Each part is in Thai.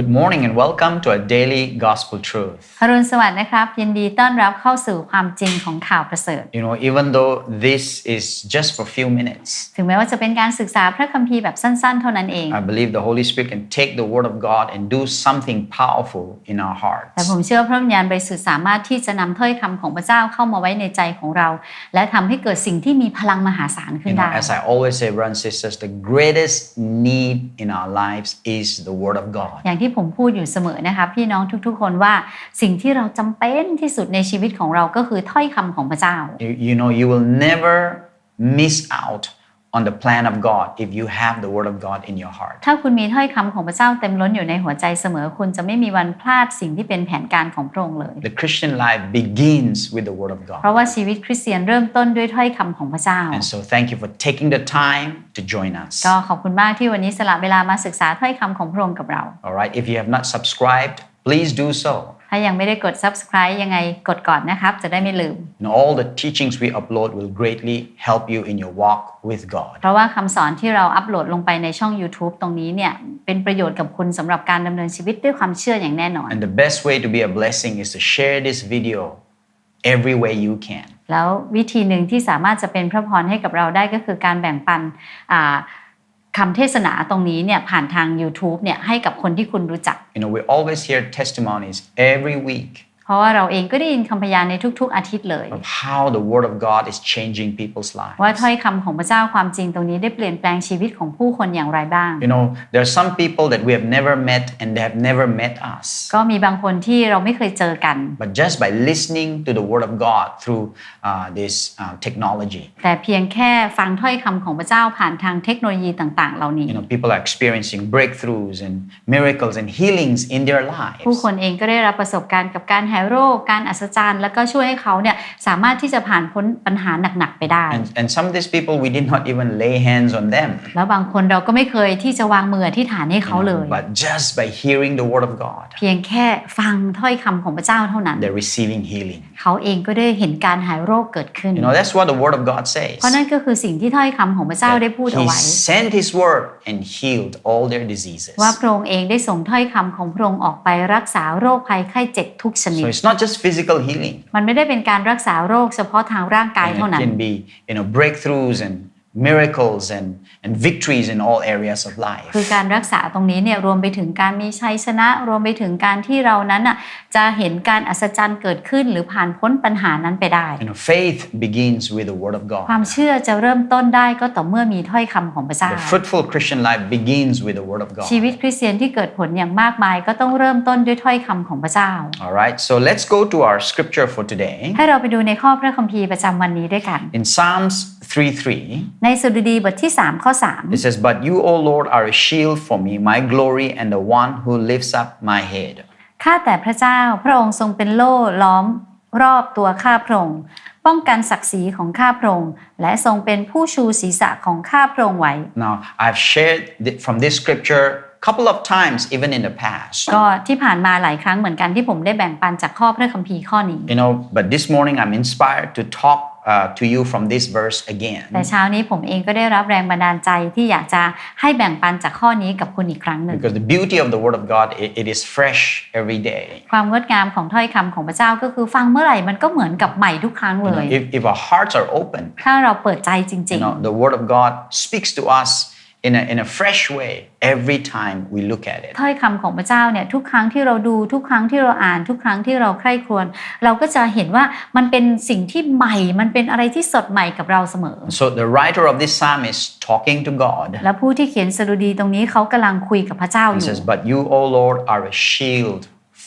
Good morning and welcome to a daily gospel truth. อรุณสวัสดิ์นะครับ ยินดีต้อนรับเข้าสู่ความจริงของข่าวประเสริฐ You know, even though this is just for a few minutes, ถึงแม้ว่าจะเป็นการศึกษาพระคัมภีร์แบบสั้นๆ เท่านั้นเอง I believe the Holy Spirit can take the Word of God and do something powerful in our แต่ hearts. ผมเชื่อพระวิญญาณบริสุทธิ์สามารถที่จะนำถ้อยคำของพระเจ้าเข้ามาไว้ในใจของเรา และทำให้เกิดสิ่งที่มีพลังมหาศาลขึ้น You know, ได้ as I always say, brothers and sisters, the greatest need in our lives is the Word of God. อย่าง ที่ผมพูดอยู่เสมอนะคะพี่น้องทุกๆ คนว่าสิ่งที่เราจำเป็นที่สุดในชีวิตของเราก็คือถ้อยคำของพระเจ้า You, you know, you will never miss out on the plan of God if you have the Word of God in your heart. ถ้าคุณมีถ้อยคำของพระเจ้าเต็มล้นอยู่ในหัวใจเสมอ คุณจะไม่มีวันพลาดสิ่งที่เป็นแผนการของพระองค์เลย The Christian life begins with the Word of เพ God. ราะว่าชีวิตคริสเตียนเริ่มต้นด้วยถ้อยคำของพระเจ้า And so, thank you for taking the time to join us. ก็ขอบคุณมากที่วันนี้สละเวลามาศึกษาถ้อยคำของพระองค์กับเรา All right, if you have not subscribed, please do so. ถ้ายังไม่ได้กด subscribe ยังไงกดก่อนนะครับ จะได้ไม่ลืม And all the teachings we upload will greatly help you in your walk with God. เพราะว่าคำสอนที่เราอัปโหลดลงไปในช่อง YouTube ตรงนี้เนี่ยเป็นประโยชน์กับคุณสำหรับการดำเนินชีวิตด้วยความเชื่ออย่างแน่นอน And the best way to be a blessing is to share this video every way you can. แล้ววิธีหนึ่งที่สามารถจะเป็นพระพรให้กับเราได้ก็คือการแบ่งปันอ่า คำเทศนาตรงนี้เนี่ยผ่านทาง YouTube เนี่ยให้กับคนที่คุณรู้จัก You know, we always hear testimonies every week เพราะว่าเราเองก็ได้ยินคำพยานในทุกๆอาทิตย์เลย of how the Word of God is changing people's ว่า lives. ถ้อยคำของพระเจ้าความจริงตรงนี้ได้เปลี่ยนแปลงชีวิตของผู้คนอย่างไรบ้าง You know, there are some people that we have never met and they have never met us. ก็มีบางคนที่เราไม่เคยเจอกัน But just by listening to the Word of God through uh, this uh, technology, แต่เพียงแค่ฟังถ้อยคำของพระเจ้าผ่านทางเทคโนโลยีต่างๆ เหล่านี้ you know, people are experiencing breakthroughs and miracles and healings in their ผู้ lives. คนเองก็ได้รับประสบการณ์กับการหายโรค การอัศจรรย์ แล้วก็ช่วยให้เขาเนี่ยสามารถที่จะผ่านพ้นปัญหาหนักๆไปได้ And, and some of these people, we did not even lay hands on them. แล้วบางคนเราก็ไม่เคยที่จะวางมืออธิษฐานให้เขาเลย But just by hearing the Word of God, เพียงแค่ฟังถ้อยคำของพระเจ้าเท่านั้น they're receiving healing. เขาเองก็ได้ห็นการหายโรคเกิดขึ้น You know, that's what the Word of God says. เพราะนั่นก็คือสิ่งที่ถ้อยคำของพระเจ้าได้พูดเอา He ไว้ sent His Word and healed all their diseases. ว่าพระองค์เองได้ส่งถ้อยคำของพระองค์ออกไปรักษาโรคภัยไข้เจ็บทุกชนิด So it's not just physical healing. มันไม่ได้เป็นการรักษาโรคเฉพาะทางร่างกาย And เท่า it นั้น can be, you know, breakthroughs and miracles and, and victories in all areas of life. คือการรักษาตรงนี้เนี่ยรวมไปถึงการมีชัยชนะ รวมไปถึงการที่เรานั้นน่ะจะเห็นการอัศจรรย์เกิดขึ้นหรือผ่านพ้นปัญหานั้นไปได้ You know, faith begins with the Word of ความ God. เชื่อจะเริ่มต้นได้ก็ต่อเมื่อมีถ้อยคำของพระเจ้า The fruitful Christian life begins with the Word of ชีวิต God. คริสเตียนที่เกิดผลอย่างมากมายก็ต้องเริ่มต้นด้วยถ้อยคำของพระเจ้า All right, so let's go to our scripture for today. ให้เราไปดูในข้อพระคัมภีร์ประจำวันนี้ด้วยกัน In Psalms 3ในสดุดีบทที่ 3 ข้อ 3, it says, But you, O Lord, are a shield for me, my glory, and the one who lifts up my head. 3ข้าแต่พระเจ้าพระองค์ทรงเป็นโล่ล้อมรอบตัวข้าพระองค์ป้องกันศักดิ์ศรีของข้าพระองค์และทรงเป็นผู้ชูศีรษะของข้าพระองค์ไว้ Now, I've shared th- from this scripture a couple of times, even in the past. ก็ที่ผ่านมาหลายครั้งเหมือนกันที่ผมได้แบ่งปันจากข้อพระคัมภีร์ข้อนี้ You know, but this morning I'm inspired to talk uh, to you from this verse again. แต่เช้านี้ผมเองก็ได้รับแรงบันดาลใจที่อยากจะให้แบ่งปันจากข้อนี้กับคุณอีกครั้งหนึ่ง Because the beauty of the Word of God, it, it is fresh every day. ความงดงามของถ้อยคำของพระเจ้าก็คือฟังเมื่อไหร่มันก็เหมือนกับใหม่ทุกครั้ง You เล know, ย if, if our hearts are open, ถ้าเราเปิดใจจริ you ง know, the Word of God speaks to us In a, in a fresh way every time we look at it. ๆถ้อยคำของพระเจ้าเนี่ยทุกครั้งที่เราดูทุกครั้งที่เราอ่านทุกครั้งที่เราใคร่ครวญเราก็จะเห็นว่ามันเป็นสิ่งที่ใหม่มันเป็นอะไรที่สดใหม่กับเราเสมอ So the writer of this psalm is talking to God. และผู้ที่เขียนสดุดีตรงนี้เขากำลังคุยกับพระเจ้าอ He ยู่ says, But you, O Lord, are a shield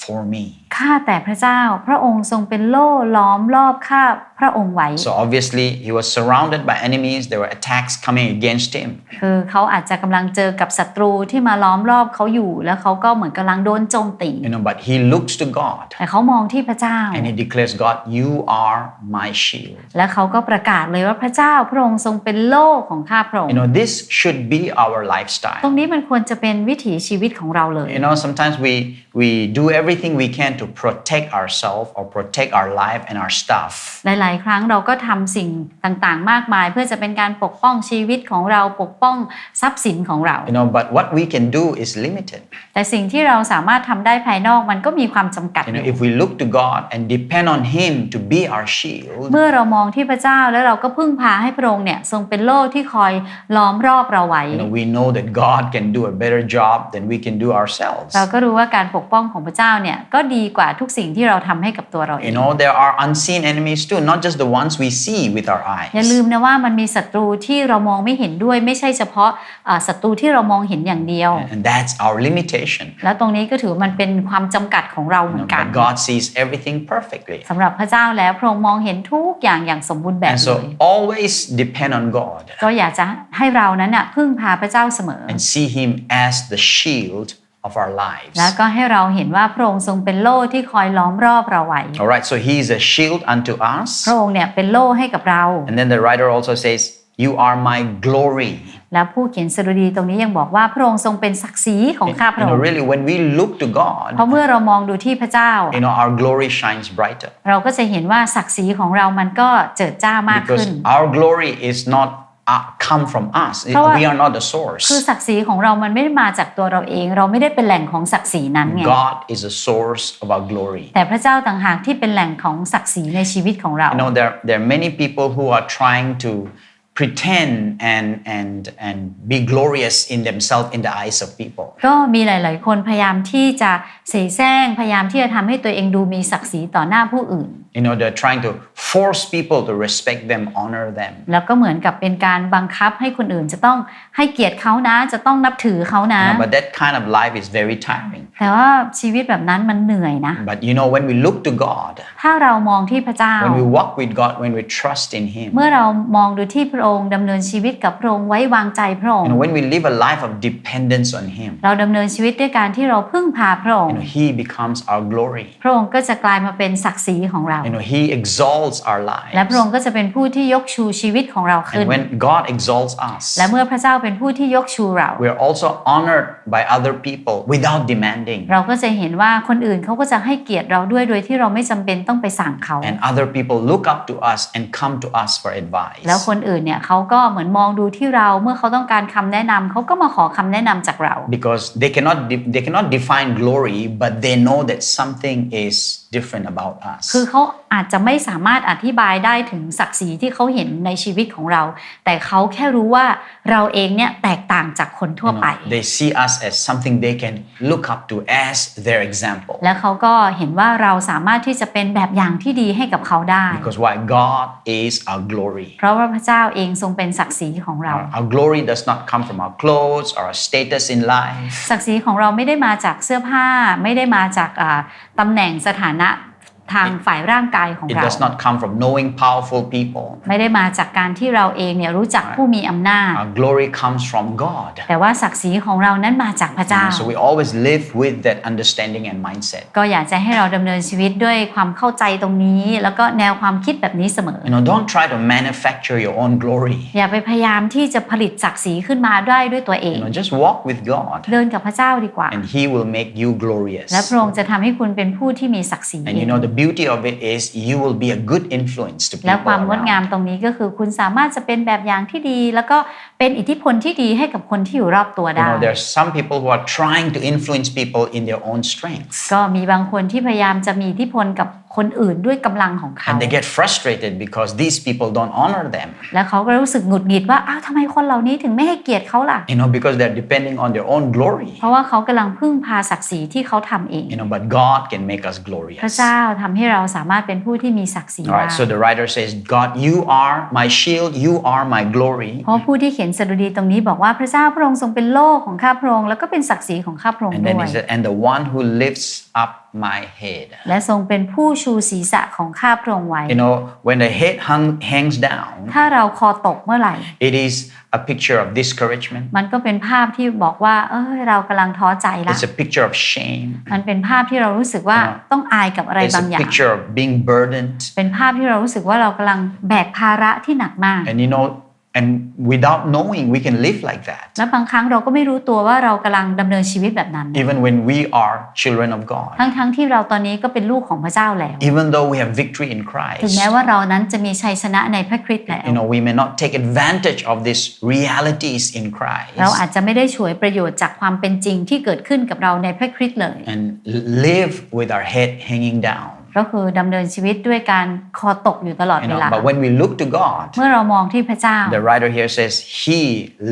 for me. ข้าแต่พระเจ้าพระองค์ทรงเป็นโล่ล้อมรอบข้าพระองค์ไว้ So obviously, he was surrounded by enemies. There were attacks coming against him. คือเขาอาจจะกำลังเจอกับศัตรูที่มาล้อมรอบเขาอยู่ แล้วเขาก็เหมือนกำลังโดนโจมตี You know, but he looks to God แต่เขามองที่พระเจ้า and he declares, God, you are my shield. และเขาก็ประกาศเลยว่าพระเจ้าพระองค์ทรงเป็นโล่ของข้าพระอง You ค์ know, this should be our ตร lifestyle. งนี้มันควรจะเป็นวิถีชีวิตของเราเลย You know, sometimes we we do everything we can to protect ourselves or protect our life and our stuff. หลาย ๆ ครั้งเราก็ทำสิ่งต่าง ๆ มากมาย เพื่อจะเป็นการปกป้องชีวิตของเราปกป้องทรัพย์สินของเรา You know, but what we can do is limited. แต่สิ่งที่เราสามารถทำได้ภายนอกมันก็มีความจำกัด You อ know, ยู่ if we look to God and depend on Him to be our shield, เมื่อเรามองที่พระเจ้าแล้วเราก็พึ่งพาให้พระองค์เนี่ยทรงเป็นโล่ที่คอยล้อมรอบเราไว้ you know, we know that God can do a better job than we can do ourselves. เราก็รู้ว่าการปกป้องของพระเจ้า เนี่ยก็ดีกว่าทุกสิ่งที่เราทำให้กับตัวเราเอ You ง know, there are unseen enemies too, not just the ones we see with our อย่า eyes. ลืมนะว่ามันมีศัตรูที่เรามองไม่เห็นด้วยไม่ใช่เฉพาะเอ่อศัตรูที่เรามองเห็นอย่างเดียว And that's our limitation. แล้วตรงนี้ก็ถือว่ามันเป็นความจำกัดของเราเหมื You อน know, กัน but God sees everything perfectly. สำหรับพระเจ้าแล้วพระองค์มองเห็นทุกอย่างอย่างสมบูรณ์แบบ And เลย so always depend on God ก็อยากจะให้เรานั้นน่ะพึ่งพาพระเจ้าเสมอ and see Him as the shield of our lives. แล้วก็ให้เราเห็นว่าพระองค์ทรงเป็นโล่ที่คอยล้อมรอบเราไว้ All right, so He is a shield unto us. พระองค์เนี่ยเป็นโล่ให้กับเรา And then the writer also says, You are my glory. แล้วผู้เขียนสดุดีตรงนี้ยังบอกว่าพระองค์ทรงเป็นศักดิ์ศรีของข้าพ You ระอ know, งค์ really, when we look to เพราะ God, เมื่อเรามองดูที่พระเจ้า you know, our glory shines brighter เราก็จะเห็นว่าศักดิ์ศรีของเรามันก็เจิดจ้ามากขึ้น because our glory is not uh, come from us. It- เพราะว่า we are not the source. คือศักดิ์ศรีของเรามันไม่ได้มาจากตัวเราเอง เราไม่ได้เป็นแหล่งของศักดิ์ศรีนั้นไง God is the source of our glory. แต่พระเจ้าต่างหากที่เป็นแหล่งของศักดิ์ศรีในชีวิตของเรา You know, there, there are many people who are trying to pretend and, and, and be glorious in themselves in the eyes of people. ก็มีหลาย ๆ คนพยายามที่จะเสแสร้งพยายามที่จะทำให้ตัวเองดูมีศักดิ์ศรีต่อหน้าผู้อื่น You know, they're trying to force people to respect them, honor them. แล้วก็เหมือนกับเป็นการบังคับให้คนอื่นจะต้องให้เกียรติเขานะจะต้องนับถือเขานะ You know, but that kind of life is very tiring. แต่ว่าชีวิตแบบนั้นมันเหนื่อยนะ But you know, when we look to God, ถ้าเรามองที่พระเจ้า when we walk with God, when we trust in Him, เมื่อเรามองดูที่พระองค์ดำเนินชีวิตกับพระองค์ไว้วางใจพระอง you ค์ know, when we live a life of dependence on Him, เราดำเนินชีวิตด้วยการที่เราพึ่งพาพระอง you ค์ know, He becomes our glory. พระองค์ก็จะกลายมาเป็นศักดิ์ศรีของเรา You know, He exalts our และพระอง lives. ค์ก็จะเป็นผู้ที่ยกชูชีวิตของเราขึ้น And when God exalts us, และเมื่อพระเจ้าเป็นผู้ที่ยกชูเรา we are also honored by other people without demanding. เราก็จะเห็นว่าคนอื่นเขาก็จะให้เกียรติเราด้วยโดยที่เราไม่จำเป็นต้องไปสั่งเขา And other people look up to us and come to us for advice. แล้วคนอื่นเนี่ยเขาก็เหมือนมองดูที่เราเมื่อเขาต้องการคำแนะนำเขาก็มาขอคำแนะนำจากเรา Because they cannot, de- they cannot define glory, but they know that something is different about us. คือเขาอาจจะไม่สามารถอธิบายได้ถึงศักดิ์ศรีที่เขาเห็นในชีวิตของเรา แต่เขาแค่รู้ว่าเราเองเนี่ยแตกต่างจากคนทั่ว You ไป know, they see us as something they can look up to as their example. และเขาก็เห็นว่าเราสามารถที่จะเป็นแบบอย่างที่ดีให้กับเขาได้ Because why? God is our glory. เพราะว่าพระเจ้าเองทรงเป็นศักดิ์ศรีของเรา Our, our glory does not come from our clothes or our status in life. ศักดิ์ศรีของเราไม่ได้มาจากเสื้อผ้าไม่ได้มาจากอ่าตำแหน่งสถานะ ทางฝ่ายร่างกายของ It เรา does not come from knowing powerful people. ไม่ได้มาจากการที่เราเองเนี่ยรู้จักผู้มีอำนาจ Our glory comes from God. แต่ว่าศักดิ์ศรีของเรานั้นมาจากพระเจ้า So we always live with that understanding and mindset. ก็อยากจะให้เราดำเนินชีวิตด้วยความเข้าใจตรงนี้ แล้วก็แนวความคิดแบบนี้เสมอ You know, don't try to manufacture your own glory. อย่าไปพยายามที่จะผลิตศักดิ์ศรีขึ้นมาได้ด้วยตัวเอง You know, just walk with God เดินกับพระเจ้าดีกว่า and He will make you glorious. และพระองค์จะทำให้คุณเป็นผู้ที่มีศักดิ์ศรี And you know, the beauty of it is you will be a good influence to และ people ความงดงาม around. ตรงนี้ก็คือคุณสามารถจะเป็นแบบอย่างที่ดี แล้วก็เป็นอิทธิพลที่ดีให้กับคนที่อยู่รอบตัว You ได้ know, there are some people who are trying to influence people in their own strengths. ก็มีบางคนที่พยายามจะมีอิทธิพลกับ คนอื่นด้วยกำลังของเขา And they get frustrated because these people don't honor them. แล้วเขาก็รู้สึกหงุดหงิดว่าอ้าวทำไมคนเหล่านี้ถึงไม่ให้เกียรติเขาล่ะ You know, because they're depending on their own glory. เพราะว่าเขากำลังพึ่งพาศักดิ์ศรีที่เขาทำเอง You know, but God can make us พระ glorious. เจ้าทำให้เราสามารถเป็นผู้ที่มีศักดิ์ศรี All ได้ right, so the writer says, God, you are my shield, you are my glory. เพราะผู้ที่เขียนสดุดีตรงนี้บอกว่าพระเจ้าพระองค์ทรงเป็นโล่ของข้าพระองค์แล้วก็เป็นศักดิ์ศรีของข้าพระองค์ And ด้ then วย he said, and the one who lifts up my head. และทรงเป็นผู้ชูศีรษะของข้าพระองค์ไว้ You know, when the head hung, hangs down, ถ้าเราคอตกเมื่อไหร่ it is a picture of discouragement. มันก็เป็นภาพที่บอกว่า เอยเรากำลังท้อใจละ It's a picture of shame. มันเป็นภาพที่เรารู้สึกว่าอ่าต้องอายกับอะไร It's บาง a อย่าง picture of being burdened. เป็นภาพที่เรารู้สึกว่าเรากำลังแบกภาระที่หนักมาก And you know, And without knowing, we can live like that. และบางครั้งเราก็ไม่รู้ตัวว่าเรากำลังดำเนินชีวิตแบบนั้น Even when we are children of God. ทั้งๆที่เราตอนนี้ก็เป็นลูกของพระเจ้าแล้ว Even though we have victory in ถึง Christ. แม้ว่าเรานั้นจะมีชัยชนะในพระคริสต์แล้ว You know, we may not take advantage of these realities in เรา Christ อาจจะไม่ได้ฉวยประโยชน์จากความเป็นจริงที่เกิดขึ้นกับเราในพระคริสต์เลย and live with our head hanging down. ก็คือดำเนินชีวิตด้วยการคอตกอยู่ตลอด You เว know, ลา but when we look to God, เมื่อเรามองที่พระเจ้า the writer here says, He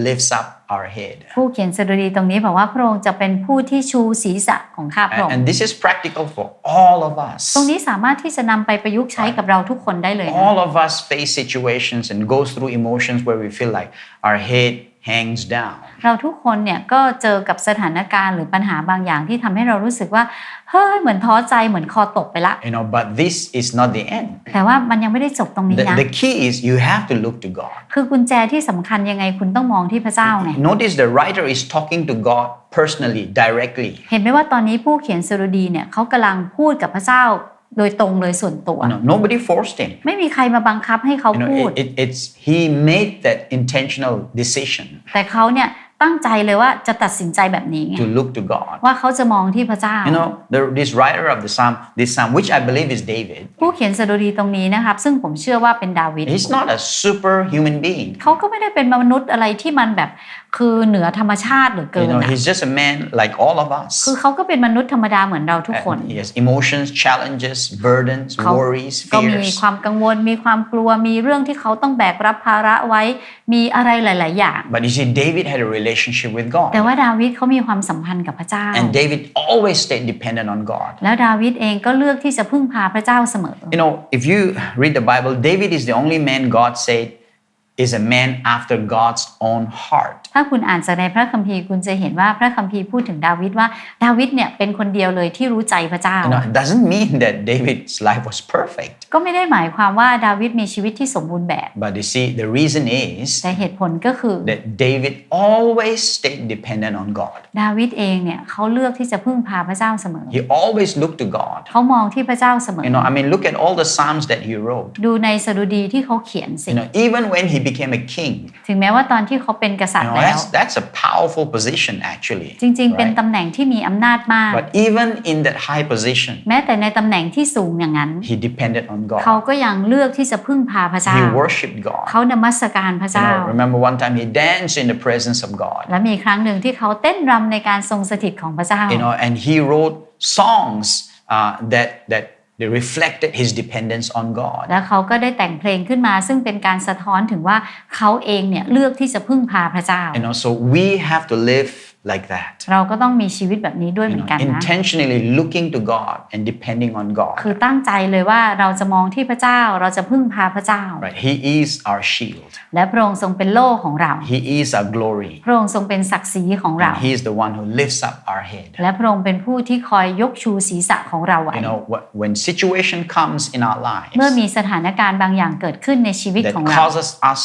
lifts up our head. ผู้เขียนสดุดีตรงนี้บอกว่าพระองค์จะเป็นผู้ที่ชูศีรษะของข้าพระอง And, ค์ and this is practical for all of us. ตรงนี้สามารถที่จะนำไปประยุกต์ใช้กับเราทุกคนได้เลยนะ All of us face situations and go through emotions where we feel like our head hangs down. เราทุกคนเนี่ยก็เจอกับสถานการณ์หรือปัญหาบางอย่างที่ทำให้เรารู้สึกว่าเฮ้ยเหมือนท้อใจเหมือนคอตกไปละ You know, but this is not the end. แต่ว่ามันยังไม่ได้จบตรงนี้ The, นะ the key is you have to look to God. คือกุญแจที่สำคัญยังไงคุณต้องมองที่พระเจ้าไง Notice the writer is talking to God personally, directly. เห็นไหมว่าตอนนี้ผู้เขียนสดุดีเนี่ยเขากำลังพูดกับพระเจ้า โดยตรงเลยส่วนตัว You know, nobody forced him. ไม่มีใครมาบังคับให้เขา You know, พูด it, it, it's he made that intentional decision แต่เขาเนี่ย ตั้งใจเลยว่าจะตัดสินใจแบบนี้ไง to look to God. ว่าเขาจะมองที่พระเจ้า You know, the, this writer of the psalm, this psalm, which I believe is David, ผู้เขียนสดุดีตรงนี้นะครับ ซึ่งผมเชื่อว่าเป็นดาวิด he's not a superhuman being. เขาก็ไม่ได้เป็นมนุษย์อะไรที่มันแบบคือเหนือธรรมชาติเหรือเกิ You น know, นะ he's just a man like all of us. คือเขาก็เป็นมนุษย์ธรรมดาเหมือนเราทุกคน And he has emotions, challenges, burdens, เขา worries, ก็มี fears. ความกังวลมีความกลัวมีเรื่องที่เขาต้องแบกรับภาระไว้มีอะไรหลาย ๆ อย่าง But you see, David had a relationship with แต่ God. ว่าดาวิดเขามีความสัมพันธ์กับพระเจ้า And David always stayed dependent on God. แล้วดาวิดเองก็เลือกที่จะพึ่งพาพระเจ้าเสมอ You know, if you read the Bible, David is the only man God said is a man after God's own heart. ถ้าคุณอ่านจากในพระคัมภีร์คุณจะเห็นว่าพระคัมภีร์พูดถึงดาวิดว่าดาวิดเนี่ยเป็นคนเดียวเลยที่รู้ใจพระเจ้า You know, it doesn't mean that David's life was perfect. ก็ไม่ได้หมายความว่าดาวิดมีชีวิตที่สมบูรณ์แบบ But you see, the reason is แต่เหตุผลก็คือ that David always stayed dependent on God. ดาวิดเองเนี่ยเขาเลือกที่จะพึ่งพาพระเจ้าเสมอ He always looked to God. เขามองที่พระเจ้าเสมอ You know, I mean, look at all the Psalms that he wrote. ดูในสดุดีที่เขาเขียนสิ You know, even when he became a king, ถึงแม้ว่าตอนที่เขาเป็นกษัต you ริ know, ย์แล้ว that's, that's a powerful position actually. จริงๆ เป็น right? ตำแหน่งที่มีอำนาจมาก But even in that high position, แม้แต่ในตำแหน่งที่สูงอย่างนั้น he depended on เขา God. ก็ยังเลือกที่จะพึ่งพาพระเจ้า He worshipped God. เขานมัสการพระ You เจ้า know, remember one time he danced in the presence of God. และมีครั้งหนึ่งที่เขาเต้นรำในการทรงสถิตของพระเจ้า You know, and he wrote songs uh, that that they reflected his dependence on God. แล้วเขาก็ได้แต่งเพลงขึ้นมาซึ่งเป็นการสะท้อนถึงว่าเขาเองเนี่ยเลือกที่จะพึ่งพาพระเจ้า You know, so we have to live like that. เราก็ต้องมีชีวิตแบบนี้ด้วย You เหมือ know, นกันนะ intentionally looking to God and depending on คือ God. ตั้งใจเลยว่าเราจะมองที่พระเจ้าเราจะพึ่งพาพระเจ้า Right? He is our shield. และพระองค์ทรงเป็นโล่ของเรา He is our glory. พระองค์ทรงเป็นศักดิ์ศรีของเรา And he is the one who lifts up our head. และพระองค์เป็นผู้ที่คอยยกชูศีรษะของเราไว้ You know, wh- when situation comes in our เมื่อ lives มีสถานการณ์บางอย่างเกิดขึ้นในชีวิต that ของเรา causes us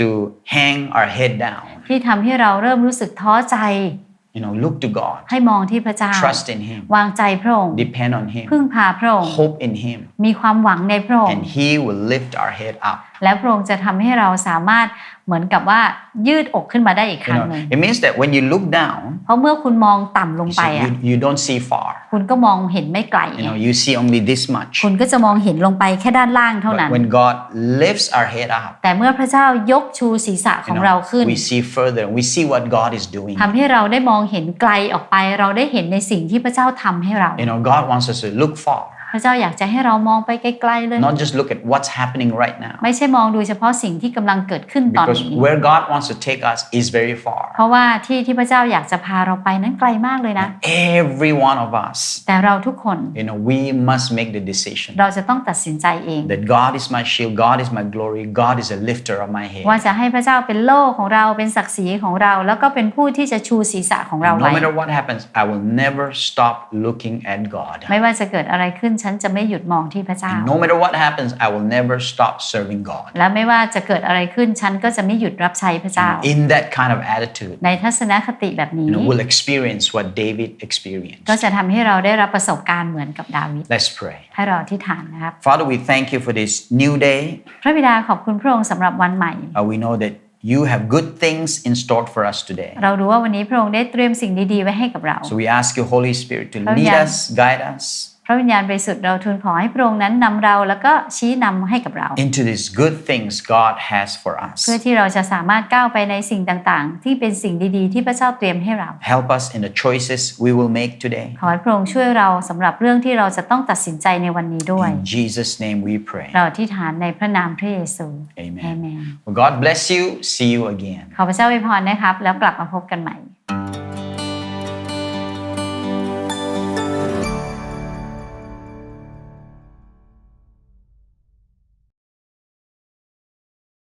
to hang our head down, ที่ทำให้เราเริ่มรู้สึกท้อใจ you know, look to God, ให้มองที่พระเจ้า trust in him, วางใจพระองค์ depend on พึ่ง him, พาพระองค์ hope in him, มีความหวังในพระองค์ and he will lift our head up. และพระองค์จะทำให้เราสามารถเหมือนกับว่ายืดอกขึ้นมาได้อีกค You รั้ง know, หนึ่ง it means that when you look down, เพราะเมื่อคุณมองต่ำลง you, ไป see- อะ you, you don't see far. คุณก็มองเห็นไม่ไกล You know, you see only this much. คุณก็จะมองเห็นลงไปแค่ด้านล่างเท่านั้น But when God lifts our head up, แต่เมื่อพระเจ้ายกชูศีรษะข you องเรา know, ขึ้น we see further. We see what God is doing. ทำให้เราได้มองเห็นไกลออกไป เราได้เห็นในสิ่งที่พระเจ้าทำให้เรา You know, God wants us to look far, พระเจ้าอยากจะให้เรามองไปไกลๆเลย not just look at what's happening right now. ไม่ใช่มองดูเฉพาะสิ่งที่กำลังเกิดขึ้นตอน Because นี้ where God wants to take us is very far. เพราะว่าที่ที่พระเจ้าอยากจะพาเราไปนั้นไกลมากเลยนะ Every one of us, แต่เราทุกคน you know, we must make the decision เราจะต้องตัดสินใจเอง that God is my shield, God is my glory, God is a lifter of my head. ว่าจะให้พระเจ้าเป็นโล่ของเราเป็นศักดิ์ศรีของเรา แล้วก็เป็นผู้ที่จะชูศีรษะของเรา And ไว้ no matter what happens, I will never stop looking at God. ไม่ว่าจะเกิดอะไรขึ้นฉันจะไม่หยุดมองที่พระเจ้า And no matter what happens, I will never stop serving God. และไม่ว่าจะเกิดอะไรขึ้นฉันก็จะไม่หยุดรับใช้พระเจ้า In that kind of attitude, ในทัศนคติแบบนี้ you know, we'll experience what David experienced. ก็จะทำให้เราได้รับประสบการณ์เหมือนกับดาวิด Let's pray. ให้เราที่ฐานนะครับ Father, we thank you for this new day. พระบิดาขอบคุณพระองค์สำหรับวันใหม่ Uh, we know that you have good things in store for us today. เรารู้ว่าวันนี้พระองค์ได้เตรียมสิ่งดีๆไว้ให้กับเรา So we ask you, Holy Spirit, to Oh, lead yeah. us, guide us พ ระวิญญาณบริสุทธิ์เราทูลขอให้พระองค์นั้นนำเราแล้วก็ชี้นำให้กับเรา into these good things God has for us. เพื่อที่เราจะสามารถก้าวไปในสิ่งต่างๆ ที่เป็นสิ่งดีๆ ที่พระเจ้าเตรียมให้เรา Help us in the choices we will make today. ขอให้พระองค์ช่วยเราสำหรับเรื่องที่เราจะต้องตัดสินใจในวันนี้ด้วย In Jesus' name we pray. เราอธิษฐานในพระนามพระเยซู Amen. เอเมน Well, God bless you. See you again. ขอพระเจ้าอวยพรนะครับแล้วกลับมาพบกันใหม่